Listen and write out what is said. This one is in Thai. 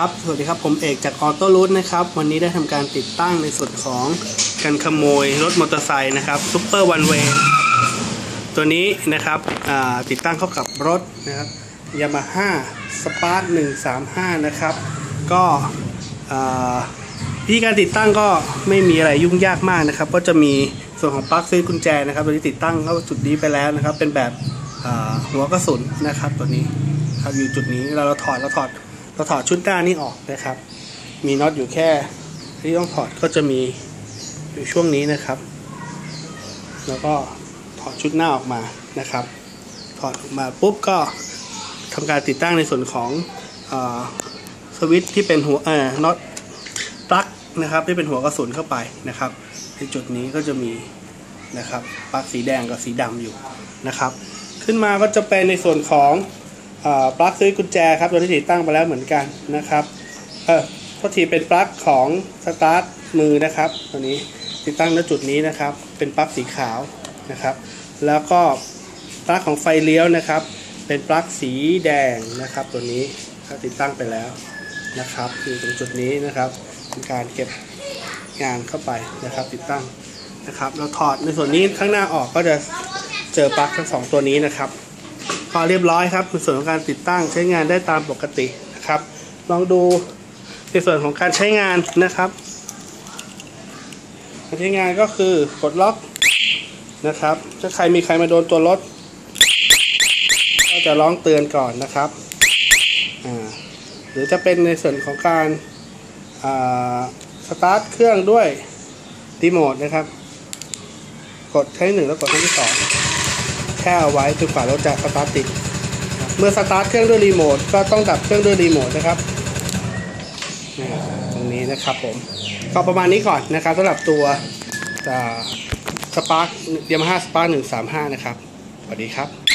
ครับ สวัสดีครับ ผมเอกจากออโต้รูทนะครับ วันนี้ได้ทำการติดตั้งในส่วนของการขโมยรถมอเตอร์ไซค์นะครับซูเปอร์วันเวย์ตัวนี้นะครับติดตั้งเข้ากับรถนะครับยามาฮ่าสปาร์ต135นะครับ ก็วิธีการติดตั้งก็ไม่มีอะไรยุ่งยากมากนะครับ ก็จะมีส่วนของปลั๊กซื้อกุญแจนะครับตัวนี้ติดตั้งเข้าจุดนี้ไปแล้วนะครับ เป็นแบบหัวกระสุนนะครับ ตัวนี้ครับอยู่จุดนี้เราเราถอดเราถอด เราถอดชุดหน้านี้ออกนะครับ มีน็อตอยู่แค่ที่ต้องถอดก็จะมีอยู่ช่วงนี้นะครับ แล้วก็ถอดชุดหน้าออกมานะครับ ถอดออกมาปุ๊บก็ทำการติดตั้งในส่วนของอสวิตช์ที่เป็นหัวเอ่อน็อตปลั๊กนะครับที่เป็นหัวกระสุนเข้าไปนะครับในจุดนี้ก็จะมีนะครับปลั๊กสีแดงกับสีดำอยู่นะครับ ขึ้นมาก็จะเป็นในส่วนของ ปลั๊กซื้อกุญแจครับตัวที่ติดตั้งไปแล้วเหมือนกันนะครับเออทษทีเป็นปลั๊กของสตาร์ทมือนะครับตัวนี้ติดตั้งณจุดนี้นะครับ เป็นปลั๊กสีขาวนะครับ แล้วก็ปลั๊กของไฟเลี้ยวนะครับ เป็นปลั๊กสีแดงนะครับ ตัวนี้ก็ติดตั้งไปแล้วนะครับอยู่ตรงจุดนี้นะครับเป็นการเก็บงานเข้าไปนะครับ ติดตั้งนะครับ เราถอดในส่วนนี้ข้างหน้าออกก็จะเจอปลั๊กทั้งสองตัวนี้นะครับ พอเรียบร้อยครับในส่วนของการติดตั้งใช้งานได้ตามปกตินะครับ ลองดูในส่วนของการใช้งานนะครับการใช้งานก็คือกดล็อกนะครับ ถ้าใครมีใครมาโดนตัวรถ ก็จะร้องเตือนก่อนนะครับหรือจะเป็นในส่วนของการาสตาร์ทเครื่องด้วยรีโมทนะครับ กดครั้งหนึ่งแล้วกดครั้งที่สอง ช่เอาไว้จนกว่ารถจะสตาร์ทติด เมื่อสตาร์ทเครื่องด้วยรีโมทก็ต้องดับเครื่องด้วยรีโมทนะครับนี่ตรงนี้นะครับผมก็ประมาณนี้ก่อนนะครับสำหรับตัวสปาร์คยามาฮ่าสปาร์คหนึ่งสามห้านะครับสวัสดีครับ